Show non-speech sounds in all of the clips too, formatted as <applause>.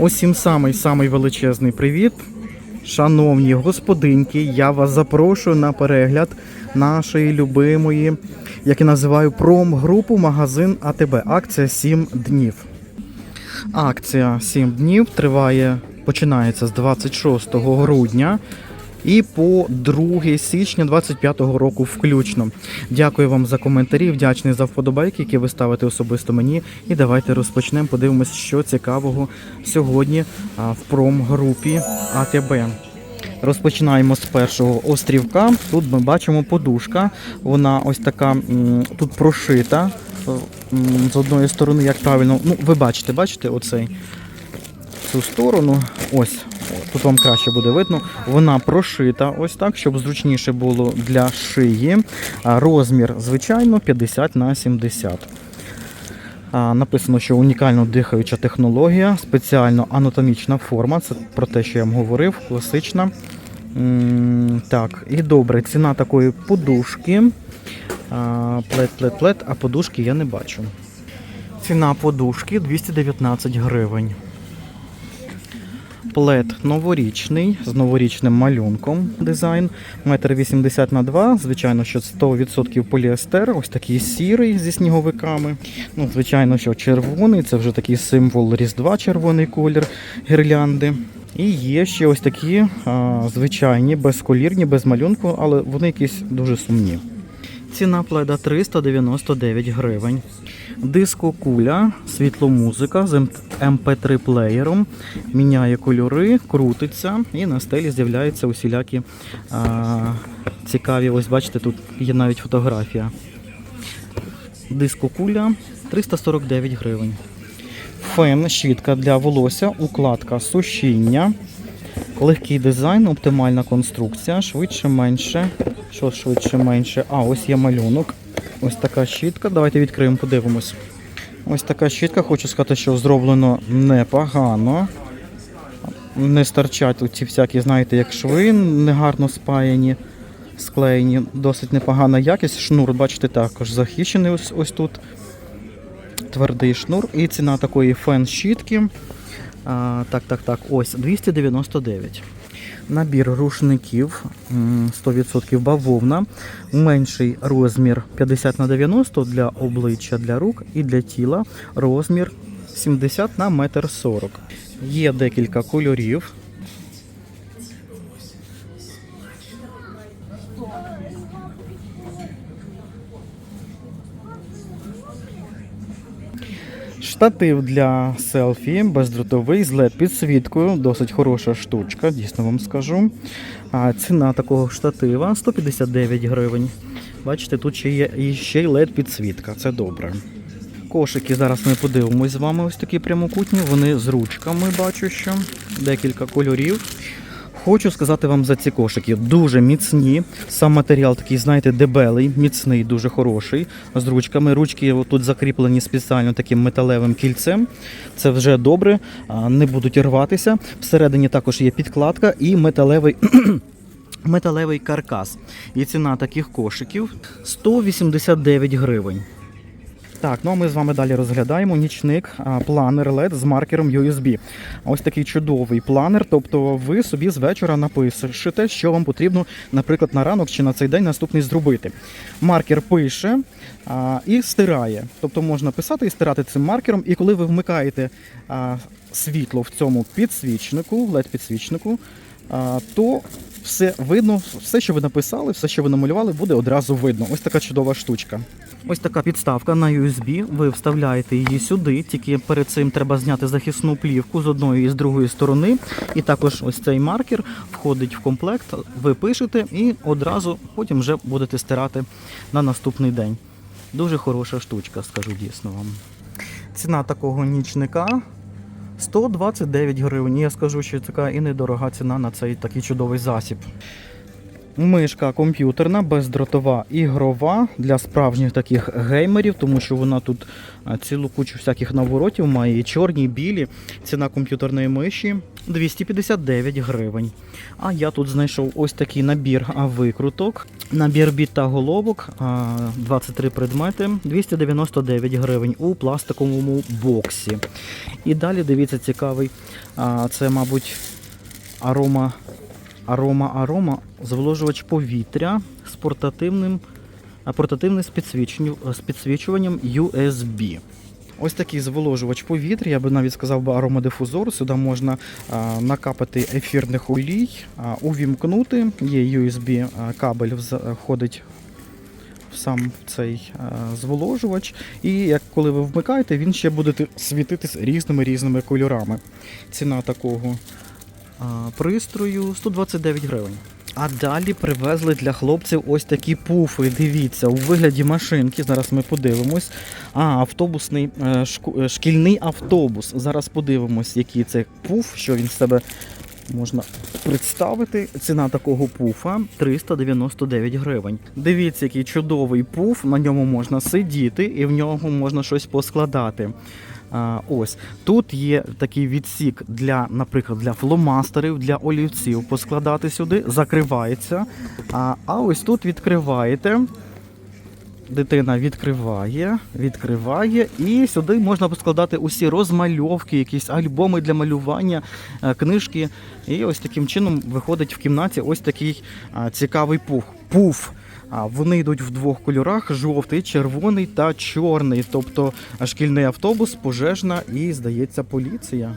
Усім самий самий величезний привіт. Шановні господинки, я вас запрошую на перегляд нашої любимої, як я називаю, промгрупу магазин АТБ. Акція 7 днів. Акція 7 днів триває, починається з 26 грудня і по 2 січня 25 року включно. Дякую вам за коментарі, вдячний за вподобайки, які ви ставите особисто мені. І давайте розпочнемо. Подивимось, що цікавого сьогодні в промгрупі АТБ. Розпочинаємо з першого острівка. Тут ми бачимо подушка. Вона ось така тут прошита. Е, З одної сторони, як правильно, ну ви бачите, бачите оцей цю сторону. Ось тут вам краще буде видно. Вона прошита ось так, щоб зручніше було для шиї. Розмір, звичайно, 50 на 70. Написано, що унікально дихаюча технологія, спеціально анатомічна форма. Це про те, що я вам говорив, класична. Так, і добре, ціна такої подушки. Плет, плет, плет, а подушки я не бачу. Ціна подушки 219 гривень. Плед новорічний з новорічним малюнком дизайн. Метр 80 на 2. Звичайно, що 100% поліестер. Ось такий сірий зі сніговиками. Ну, звичайно, що червоний. Це вже такий символ Різдва, червоний колір гірлянди. І є ще ось такі а, звичайні, безколірні, без малюнку, але вони якісь дуже сумні. Ціна пледа 399 гривень. Диско куля, світломузика з MP3 плеєром, міняє кольори, крутиться і на стелі з'являються усілякі а, цікаві. Ось бачите, тут є навіть фотографія. Диско куля 349 гривень. Фен, щітка для волосся, укладка сушіння. Легкий дизайн, оптимальна конструкція, швидше менше. Що швидше менше? А, ось є малюнок. Ось така щітка. Давайте відкриємо, подивимось. Ось така щітка, хочу сказати, що зроблено непогано. Не старчать ці всякі, знаєте, як шви, негарно спаяні, склеєні. Досить непогана якість. Шнур, бачите, також захищений ось, ось тут. Твердий шнур. І ціна такої фен-щітки. Так, так, так, ось 299. Набір рушників м, 100% бавовна. Менший розмір 50 на 90 для обличчя, для рук і для тіла. Розмір 70 на 1,40 м. Є декілька кольорів. Штатив для селфі бездротовий з led підсвіткою. Досить хороша штучка, дійсно вам скажу. А ціна такого штатива 159 гривень. Бачите, тут ще є і ще й led підсвітка. Це добре. Кошики зараз ми подивимось з вами. Ось такі прямокутні. Вони з ручками бачу, що декілька кольорів. Хочу сказати вам за ці кошики. Дуже міцні. Сам матеріал такий, знаєте, дебелий, міцний, дуже хороший. З ручками. Ручки тут закріплені спеціально таким металевим кільцем. Це вже добре, не будуть рватися. Всередині також є підкладка і металевий. <clears throat> Металевий каркас. І ціна таких кошиків 189 гривень. Так, ну а ми з вами далі розглядаємо нічник планер LED з маркером USB. Ось такий чудовий планер. Тобто ви собі з вечора напишете, що вам потрібно, наприклад, на ранок чи на цей день наступний зробити. Маркер пише а, і стирає. Тобто можна писати і стирати цим маркером. І коли ви вмикаєте а, світло в цьому підсвічнику, led підсвічнику, а, то все видно, все, що ви написали, все, що ви намалювали, буде одразу видно. Ось така чудова штучка. Ось така підставка на USB. Ви вставляєте її сюди, тільки перед цим треба зняти захисну плівку з одної і з другої сторони. І також ось цей маркер входить в комплект. Ви пишете і одразу потім вже будете стирати на наступний день. Дуже хороша штучка, скажу дійсно вам. Ціна такого нічника 129 гривень. Я скажу, що така і недорога ціна на цей такий чудовий засіб. Мишка комп'ютерна, бездротова ігрова для справжніх таких геймерів, тому що вона тут цілу кучу всяких наворотів має і чорні, і білі. Ціна комп'ютерної миші 259 гривень. А я тут знайшов ось такий набір викруток. Набір біт та головок, 23 предмети, 299 гривень у пластиковому боксі. І далі дивіться цікавий. Це, мабуть, арома, арома, арома, зволожувач повітря з портативним, портативним з підсвічуванням USB. Ось такий зволожувач повітря, я би навіть сказав би аромадифузор. Сюди можна накапати ефірних олій, увімкнути. Є USB-кабель, входить в сам цей зволожувач. І як коли ви вмикаєте, він ще буде світитись різними різними кольорами. Ціна такого пристрою 129 гривень. А далі привезли для хлопців ось такі пуфи. Дивіться, у вигляді машинки. Зараз ми подивимось. А, автобусний е, е, шкільний автобус. Зараз подивимось, який це пуф, що він з себе можна представити. Ціна такого пуфа 399 гривень. Дивіться, який чудовий пуф. На ньому можна сидіти і в нього можна щось поскладати. Ось тут є такий відсік для, наприклад, для фломастерів, для олівців поскладати сюди, закривається. А, ось тут відкриваєте. Дитина відкриває, відкриває, і сюди можна поскладати усі розмальовки, якісь альбоми для малювання, е, книжки. І ось таким чином виходить в кімнаті ось такий цікавий пуф. пуф. Вони йдуть в двох кольорах: жовтий, червоний та чорний. Тобто шкільний автобус, пожежна і, здається, поліція.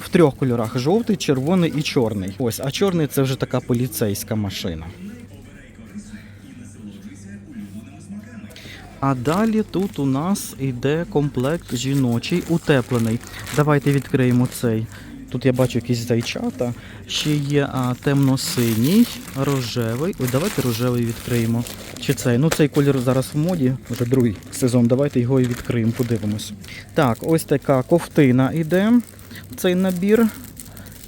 В трьох кольорах: жовтий, червоний і чорний. Ось, а чорний це вже така поліцейська машина. А далі тут у нас йде комплект жіночий утеплений. Давайте відкриємо цей. Тут я бачу якісь зайчата. Ще є а, темно-синій, рожевий. Ой, давайте рожевий відкриємо. Чи цей? Ну цей колір зараз в моді, вже другий сезон. Давайте його і відкриємо, подивимось. Так, ось така ковтина йде. Цей набір.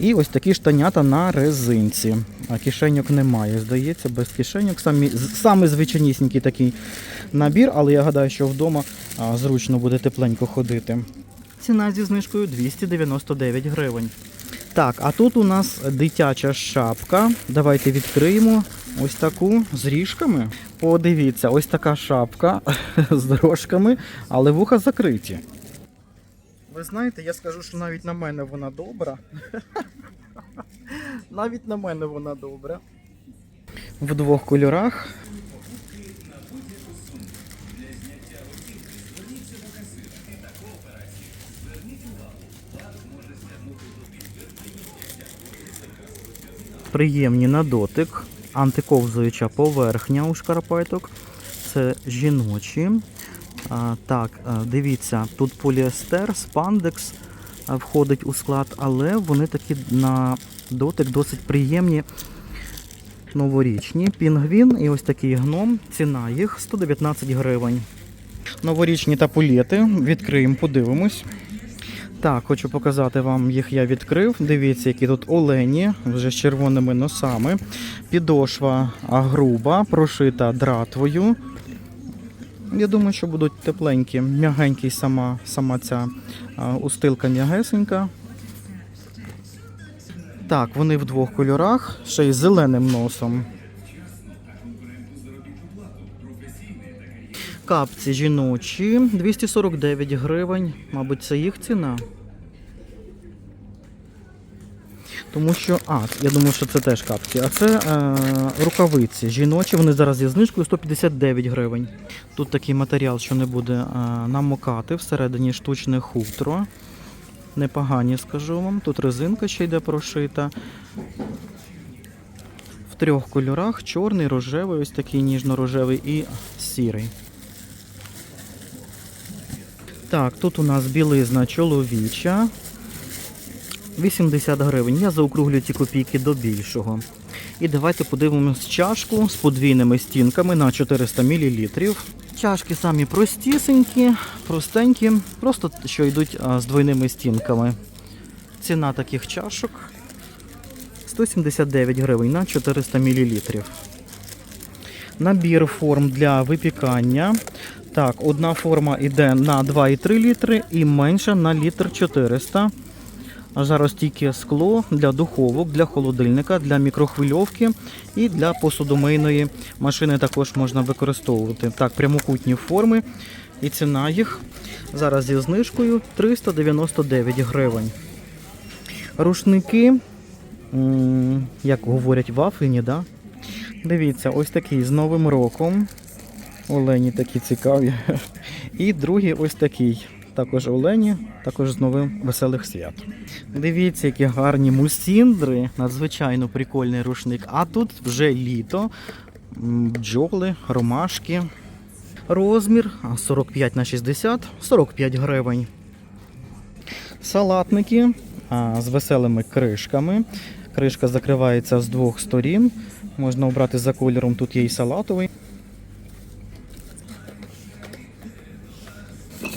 І ось такі штанята на резинці. А кишеньок немає, здається, без кишеньок. Самі, саме звичайнісінький такий набір, але я гадаю, що вдома а, зручно буде тепленько ходити. Ціна зі знижкою 299 гривень. Так, а тут у нас дитяча шапка. Давайте відкриємо ось таку з ріжками. Подивіться, ось така шапка <laughs> з дорожками, але вуха закриті. Ви знаєте, я скажу, що навіть на мене вона добра. <laughs> Навіть на мене вона добра. В двох кольорах. Приємні на дотик. Антиковзуюча поверхня у шкарпеток. Це жіночі. Так, дивіться, тут поліестер, спандекс входить у склад, але вони такі на дотик досить приємні. Новорічні. Пінгвін і ось такий гном. Ціна їх 119 гривень. Новорічні тапулети. Відкриємо, подивимось. Так, хочу показати вам їх я відкрив. Дивіться, які тут олені, вже з червоними носами. Підошва груба, прошита дратвою. Я думаю, що будуть тепленькі, м'ягенький сама, сама ця устилка м'ягесенька. Так, вони в двох кольорах, ще й зеленим носом. Капці жіночі 249 гривень. Мабуть, це їх ціна. Тому що, а, я думаю, що це теж капці. А це е, рукавиці жіночі, вони зараз зі знижкою 159 гривень. Тут такий матеріал, що не буде е, намокати, всередині штучне хутро. Непогані, скажу вам. Тут резинка ще йде прошита. В трьох кольорах: чорний, рожевий, ось такий ніжно-рожевий і сірий. Так, тут у нас білизна чоловіча. 80 гривень. Я заокруглю ці копійки до більшого. І давайте подивимось чашку з подвійними стінками на 400 мл. Чашки самі простісенькі, простенькі, просто що йдуть з двойними стінками. Ціна таких чашок 179 гривень на 400 мл. Набір форм для випікання. Так, одна форма йде на 2,3 літри і менша на літр 400. Жаростійке скло для духовок, для холодильника, для мікрохвильовки і для посудомийної машини також можна використовувати. Так, прямокутні форми. І ціна їх зараз зі знижкою 399 гривень. Рушники, як говорять, вафельні, да? Дивіться, ось такий з Новим роком. Олені такі цікаві. <laughs> І другий ось такий. Також Олені, також з новим веселих свят. Дивіться, які гарні мусіндри, надзвичайно прикольний рушник. А тут вже літо, бджоли, ромашки. Розмір 45 на 60, 45 гривень. Салатники з веселими кришками. Кришка закривається з двох сторін. Можна обрати за кольором, тут є і салатовий.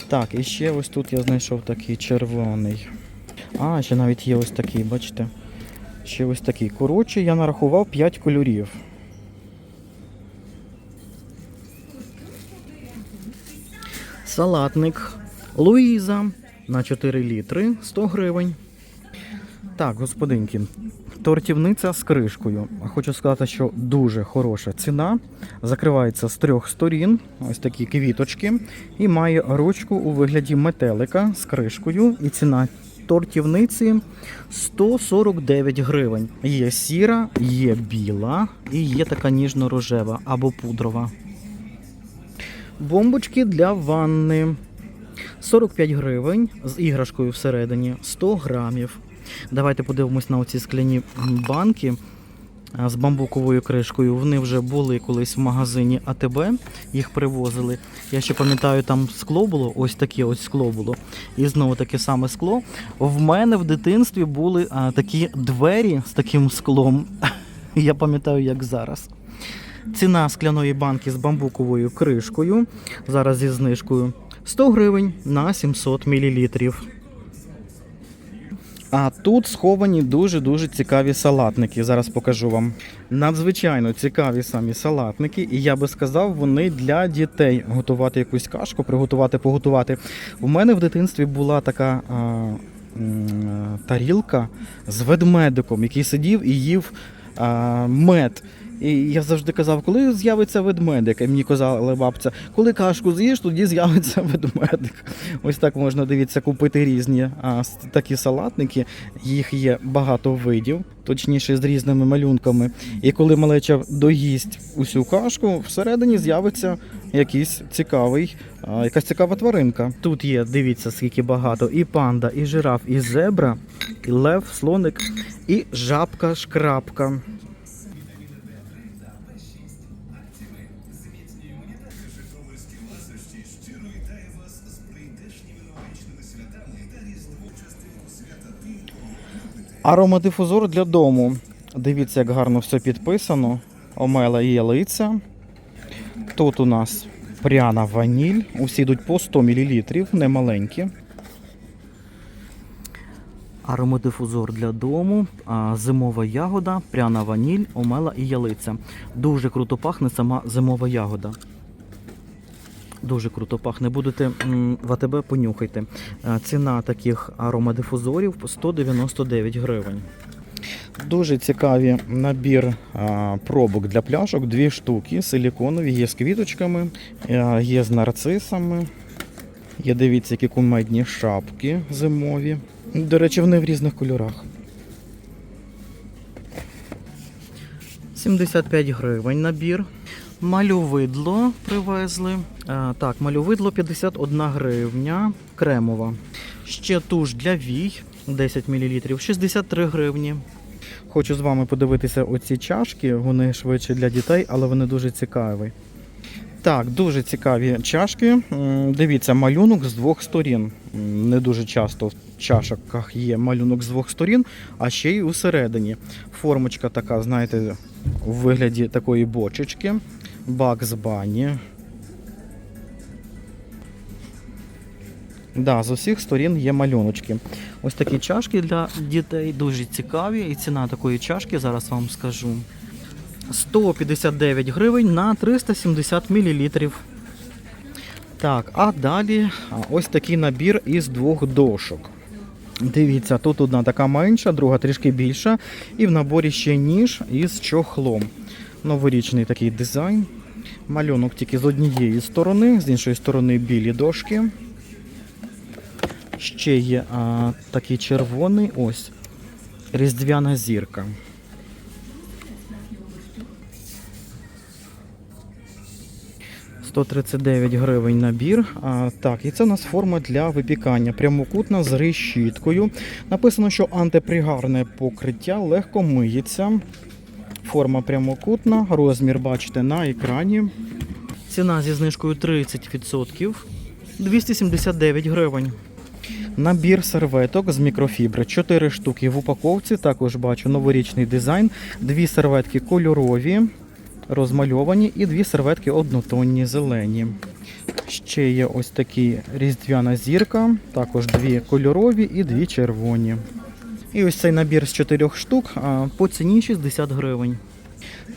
Так, і ще ось тут я знайшов такий червоний. А, ще навіть є ось такий, бачите? Ще ось такий. Коротше, я нарахував 5 кольорів. Салатник Луїза на 4 літри 100 гривень. Так, господинки, тортівниця з кришкою. Хочу сказати, що дуже хороша ціна. Закривається з трьох сторін, ось такі квіточки, і має ручку у вигляді метелика з кришкою. І ціна тортівниці 149 гривень. Є сіра, є біла і є така ніжно-рожева або пудрова. Бомбочки для ванни 45 гривень з іграшкою всередині 100 грамів. Давайте подивимось на оці скляні банки з бамбуковою кришкою. Вони вже були колись в магазині АТБ, їх привозили. Я ще пам'ятаю, там скло було, ось таке ось скло було. І знову таке саме скло. В мене в дитинстві були а, такі двері з таким склом. <laughs> Я пам'ятаю, як зараз. Ціна скляної банки з бамбуковою кришкою. Зараз зі знижкою 100 гривень на 700 мл. А тут сховані дуже-дуже цікаві салатники. Зараз покажу вам. Надзвичайно цікаві самі салатники, і я би сказав, вони для дітей готувати якусь кашку, приготувати, поготувати. У мене в дитинстві була така а, тарілка з ведмедиком, який сидів і їв а, мед. І я завжди казав, коли з'явиться ведмедик, і мені казала бабця, коли кашку з'їш, тоді з'явиться <laughs> ведмедик. Ось так можна дивіться, купити різні а, такі салатники. Їх є багато видів, точніше з різними малюнками. І коли малеча доїсть усю кашку, всередині з'явиться якийсь цікавий, а, якась цікава тваринка. Тут є, дивіться, скільки багато, і панда, і жираф, і зебра, і лев, слоник, і жабка-шкрабка. Аромадифузор для дому. Дивіться, як гарно все підписано. Омела і ялиця. Тут у нас пряна ваніль. Усі йдуть по 100 мл, не маленькі. Аромадифузор для дому, зимова ягода, пряна ваніль, омела і ялиця. Дуже круто пахне сама зимова ягода. Дуже круто пахне. Будете в АТБ понюхайте. Е, Ціна таких аромадифузорів 199 гривень. Дуже цікавий набір а, пробок для пляшок. Дві штуки силіконові, є з квіточками, е, є з нарцисами. Є, дивіться, які кумедні шапки зимові. До речі, вони в різних кольорах. 75 гривень набір. Мальовидло привезли. А, так, мальовидло 51 гривня, кремова. Ще туш для вій 10 мл, 63 гривні. Хочу з вами подивитися оці чашки. Вони швидше для дітей, але вони дуже цікаві. Так, дуже цікаві чашки. Дивіться, малюнок з двох сторін. Не дуже часто в чашках є малюнок з двох сторін, а ще й усередині. Формочка така, знаєте, у вигляді такої бочечки. Бакс бані. Да, з усіх сторін є малюночки. Ось такі чашки для дітей дуже цікаві. І ціна такої чашки зараз вам скажу. 159 гривень на 370 мл. Так, а далі ось такий набір із двох дошок. Дивіться, тут одна така менша, друга трішки більша. І в наборі ще ніж із чохлом. Новорічний такий дизайн. Малюнок тільки з однієї сторони, з іншої сторони білі дошки. Ще є а, такий червоний ось. Різдвяна зірка. «139 гривень набір. А, так, і це у нас форма для випікання. Прямокутна з решіткою. Написано, що антипригарне покриття легко миється. Форма прямокутна, розмір бачите на екрані. Ціна зі знижкою 30%. 279 гривень. Набір серветок з мікрофібри. 4 штуки в упаковці. Також бачу новорічний дизайн. Дві серветки кольорові, розмальовані, і дві серветки однотонні зелені. Ще є ось такі різдвяна зірка, також дві кольорові і дві червоні. І ось цей набір з 4 штук по ціні 60 гривень.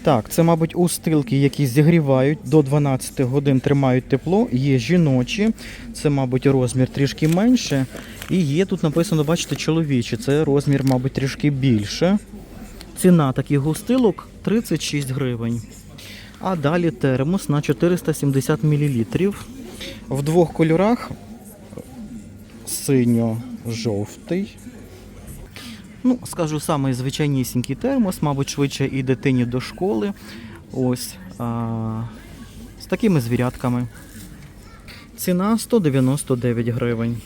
Так, це, мабуть, устилки, які зігрівають до 12 годин, тримають тепло. Є жіночі, це, мабуть, розмір трішки менше. І є тут написано, бачите, чоловічі. Це розмір, мабуть, трішки більше. Ціна таких устилок 36 гривень. А далі термос на 470 мл. В двох кольорах синьо-жовтий. Ну, скажу, самий звичайнісінький термос, мабуть, швидше і дитині до школи. Ось а, з такими звірятками. Ціна 199 гривень.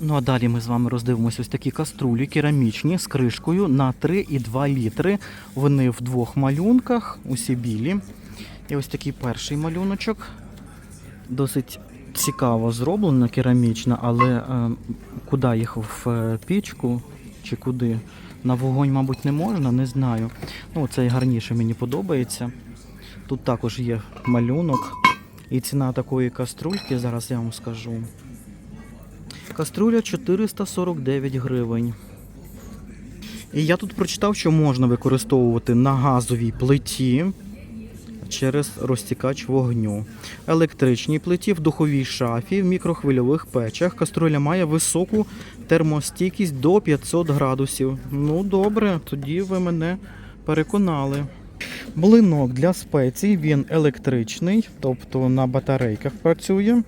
Ну а далі ми з вами роздивимося ось такі каструлі керамічні з кришкою на 3,2 літри. Вони в двох малюнках, усі білі. І ось такий перший малюночок. Досить цікаво зроблена, керамічна, але е, куди їх в е, пічку чи куди? На вогонь, мабуть, не можна, не знаю. Ну, цей гарніше мені подобається. Тут також є малюнок. І ціна такої каструльки, зараз я вам скажу. Каструля 449 гривень. І я тут прочитав, що можна використовувати на газовій плиті через розтікач вогню. Електричній плиті в духовій шафі, в мікрохвильових печах. Каструля має високу термостійкість до 500 градусів. Ну, добре, тоді ви мене переконали. Блинок для спецій, він електричний, тобто на батарейках працює.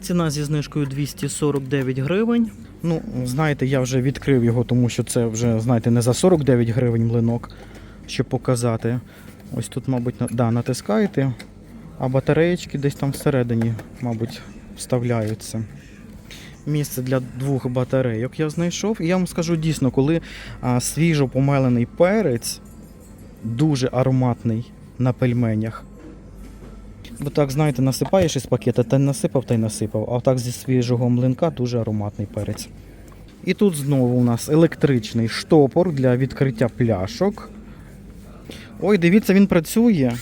Ціна зі знижкою 249 гривень. Ну, знаєте, я вже відкрив його, тому що це вже, знаєте, не за 49 гривень млинок, щоб показати. Ось тут, мабуть, да, натискаєте, а батареєчки десь там всередині, мабуть, вставляються. Місце для двох батарейок я знайшов. І я вам скажу дійсно, коли а, свіжо помелений перець, дуже ароматний на пельменях. Бо так, знаєте, насипаєш із пакета, та насипав та й насипав. А так зі свіжого млинка дуже ароматний перець. І тут знову у нас електричний штопор для відкриття пляшок. Ой, дивіться, він працює.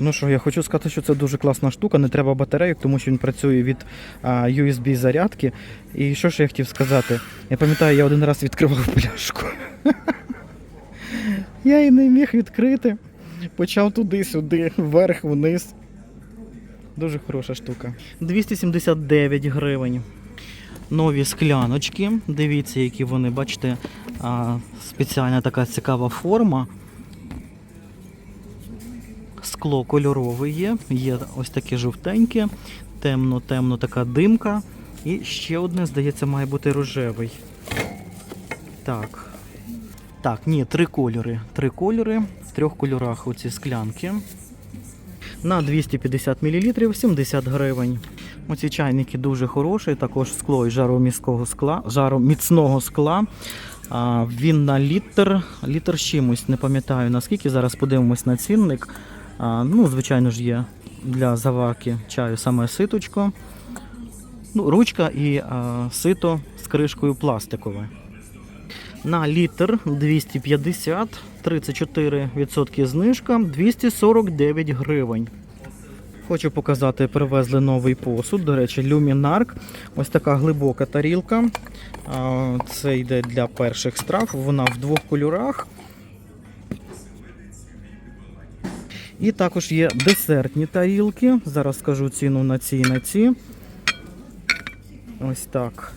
Ну що, я хочу сказати, що це дуже класна штука, не треба батарейок, тому що він працює від а, USB зарядки. І що ж я хотів сказати? Я пам'ятаю, я один раз відкривав <laughs> пляшку. Я її не міг відкрити. Почав туди-сюди, вверх, вниз. Дуже хороша штука. 279 гривень. Нові скляночки. Дивіться, які вони, бачите, а, спеціальна така цікава форма. Скло кольорове є, є ось таке жовтеньке, темно-темно така димка. І ще одне, здається, має бути рожевий. Так. Так, ні, три кольори. Три кольори в трьох кольорах оці склянки. На 250 мл 70 гривень. Оці чайники дуже хороші, також скло із жароміського скла, жароміцного скла. А, він на літр, літр чимось, не пам'ятаю наскільки. Зараз подивимось на цінник. А, ну, звичайно ж, є для заварки чаю саме ситочко. Ну, ручка і а, сито з кришкою пластикове. На літр 250, 34% знижка, 249 гривень. Хочу показати, привезли новий посуд. До речі, люмінарк. Ось така глибока тарілка. Це йде для перших страв. Вона в двох кольорах. І також є десертні тарілки. Зараз скажу ціну на ці і на ці. Ось так.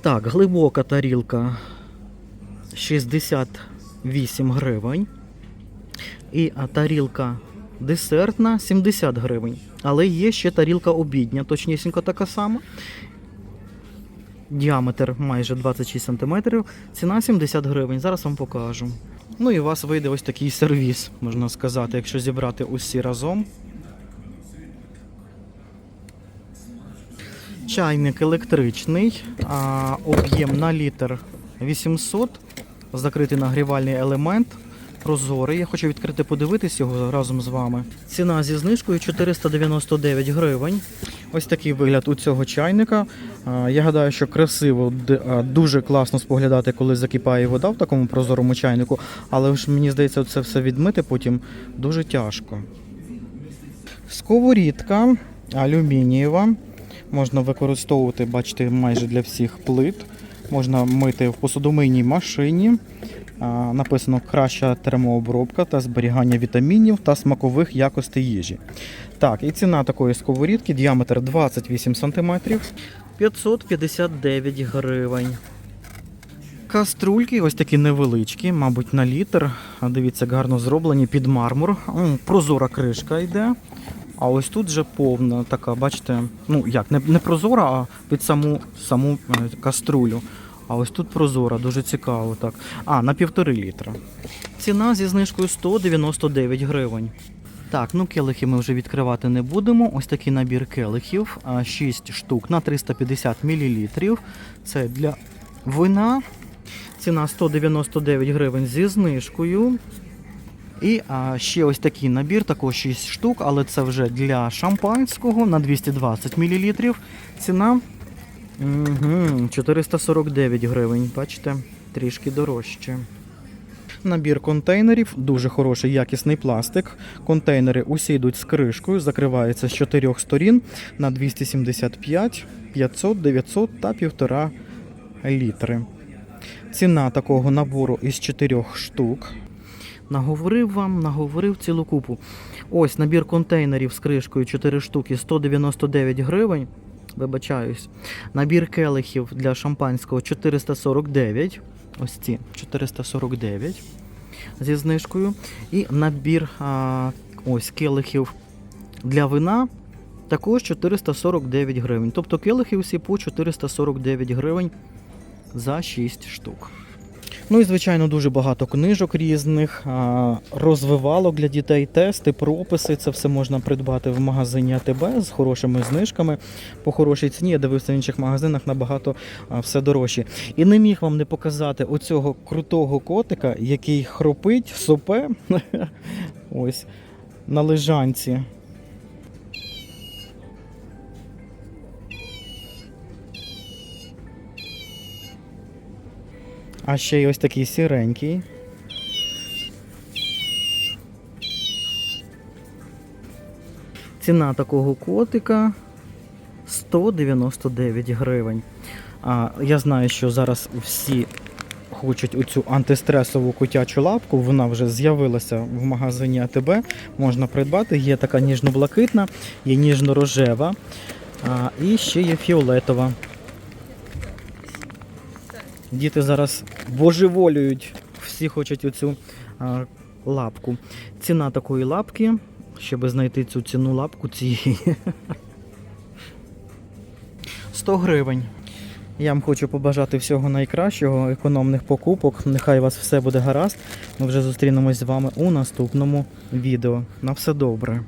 Так, глибока тарілка 68 гривень. І тарілка десертна 70 гривень. Але є ще тарілка обідня, точнісінько така сама. Діаметр майже 26 см, ціна 70 гривень. Зараз вам покажу. Ну і у вас вийде ось такий сервіс, можна сказати, якщо зібрати усі разом. Чайник електричний, об'єм на літр 800, закритий нагрівальний елемент, прозорий. Я хочу відкрити подивитись його разом з вами. Ціна зі знижкою 499 гривень. Ось такий вигляд у цього чайника. Я гадаю, що красиво, дуже класно споглядати, коли закипає вода в такому прозорому чайнику, але ж мені здається, це все відмити потім дуже тяжко. Сковорідка алюмінієва. Можна використовувати, бачите, майже для всіх плит. Можна мити в посудомийній машині. Написано краща термообробка та зберігання вітамінів та смакових якостей їжі. Так, і ціна такої сковорідки діаметр 28 см 559 гривень. Каструльки ось такі невеличкі, мабуть, на літр. Дивіться, гарно зроблені під мармур. Прозора кришка йде. А ось тут вже повна така, бачите, ну як, не, не прозора, а під саму, саму е, каструлю. А ось тут прозора, дуже цікаво так. А, на півтори літра. Ціна зі знижкою 199 гривень. Так, ну келихи ми вже відкривати не будемо. Ось такий набір келихів, 6 штук на 350 мл. Це для вина. Ціна 199 гривень зі знижкою. І а, ще ось такий набір, також 6 штук, але це вже для шампанського на 220 мл. Ціна угу, 449 гривень. Бачите, трішки дорожче. Набір контейнерів, дуже хороший якісний пластик. Контейнери усі йдуть з кришкою, закриваються з чотирьох сторін на 275, 500, 900 та 1,5 літри. Ціна такого набору із чотирьох штук. Наговорив вам, наговорив цілу купу. Ось набір контейнерів з кришкою 4 штуки 199 гривень. Вибачаюсь. Набір келихів для шампанського 449. Ось ці 449 зі знижкою. І набір а, ось келихів для вина також 449 гривень. Тобто келихи всі по 449 гривень за 6 штук. Ну і звичайно дуже багато книжок різних, розвивалок для дітей, тести, прописи. Це все можна придбати в магазині АТБ з хорошими знижками по хорошій ціні. Я дивився в інших магазинах набагато все дорожче. І не міг вам не показати оцього крутого котика, який хропить, сопе. <laughs> Ось на лежанці. А ще й ось такий сіренький. Ціна такого котика 199 гривень. А, я знаю, що зараз всі хочуть оцю антистресову котячу лапку. Вона вже з'явилася в магазині АТБ. Можна придбати. Є така ніжно-блакитна, є ніжно-рожева, і ще є фіолетова. Діти зараз божеволюють, всі хочуть оцю а, лапку. Ціна такої лапки, щоб знайти цю ціну лапку цієї. <laughs> 100 гривень. Я вам хочу побажати всього найкращого, економних покупок. Нехай у вас все буде гаразд. Ми вже зустрінемось з вами у наступному відео. На все добре.